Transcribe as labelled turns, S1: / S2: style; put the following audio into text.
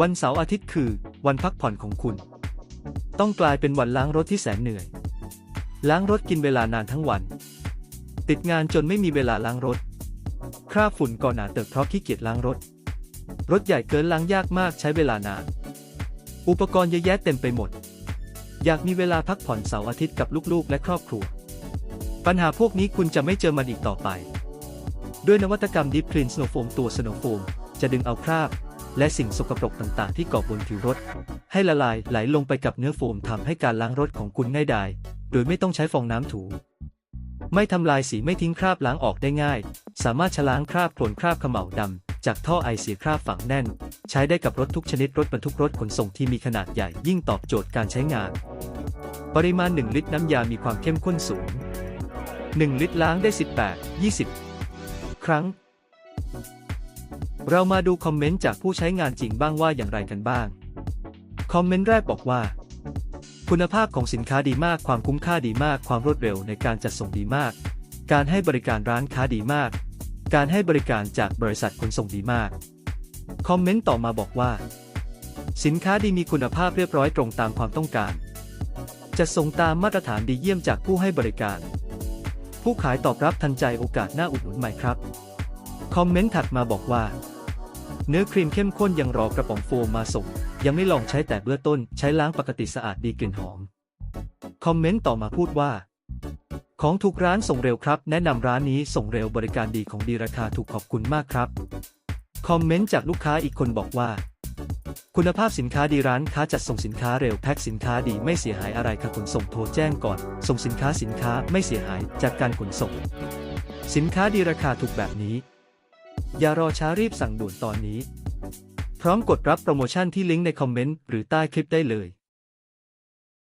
S1: วันเสาร์อาทิตย์คือ วันพักผ่อนของคุณ ต้องกลายเป็นวันล้างรถที่แสนเหนื่อย ล้างรถกินเวลานานทั้งวัน ติดงานจนไม่มีเวลาล้างรถ คราบฝุ่นก่อหนาเติบเพราะขี้เกียจล้างรถ รถใหญ่เกินล้างยากมากใช้เวลานาน อุปกรณ์เยอะแยะเต็มไปหมด อยากมีเวลาพักผ่อนเสาร์อาทิตย์กับลูกๆ และครอบครัว ปัญหาพวกนี้คุณจะไม่เจอมันอีกต่อไป ด้วยนวัตกรรม Deep Clean Snow Foam ตัว Snow Foam จะดึงเอาคราบ และสิ่งสกปรกต่างๆ ที่เกาะบนผิวรถ ให้ละลายไหลลงไปกับเนื้อโฟมทำให้การล้างรถของคุณง่ายดายโดยไม่ต้องใช้ฟองน้ำถู ไม่ทำลายสีไม่ทิ้งคราบล้างออกได้ง่าย สามารถชะล้างคราบโคลนคราบเขม่าดำจากท่อไอเสียคราบฝังแน่น ใช้ได้กับรถทุกชนิดรถบรรทุกรถขนส่งที่มีขนาดใหญ่ยิ่งตอบโจทย์การใช้งาน ปริมาณ 1 ลิตรน้ำยามีความเข้มข้นสูง 1 ลิตรล้างได้ 18 20 ครั้ง เรามาดูคอมเมนต์จากผู้ใช้งานจริงบ้างว่าอย่างไรกันบ้าง คอมเมนต์แรกบอกว่า คุณภาพของสินค้าดีมาก ความคุ้มค่าดีมาก ความรวดเร็วในการจัดส่งดีมาก การให้บริการร้านค้าดีมาก การให้บริการจากบริษัทขนส่งดีมาก คอมเมนต์ต่อมาบอกว่า สินค้าดีมีคุณภาพเรียบร้อยตรงตามความต้องการจะส่งตามมาตรฐานดีเยี่ยมจากผู้ให้บริการ ผู้ขายตอบรับทันใจโอกาสหน้าอุดหนุนใหม่ครับ คอมเมนต์ถัดมาบอกว่า เนื้อครีมเข้มข้นยังรอกระป๋องโฟมมาส่ง ยังไม่ลองใช้แต่เบื้องต้นใช้ล้างปกติสะอาดดีกลิ่นหอม คอมเมนต์ต่อมาพูดว่า ของถูกร้านส่งเร็วครับ แนะนำร้านนี้ส่งเร็วบริการดีของดีราคาถูกขอบคุณมากครับ คอมเมนต์จากลูกค้าอีกคนบอกว่า คุณภาพสินค้าดีร้านค้าจัดส่งสินค้าเร็วแพ็คสินค้าดีไม่เสียหายอะไรค่ะขนส่งโทรแจ้งก่อน ส่งสินค้าสินค้าไม่เสียหายจากการขนส่ง สินค้าดีราคาถูกแบบนี้ อย่ารอช้ารีบสั่งด่วนตอนนี้ พร้อมกดรับโปรโมชั่นที่ลิงก์ในคอมเมนต์หรือใต้คลิปได้เลย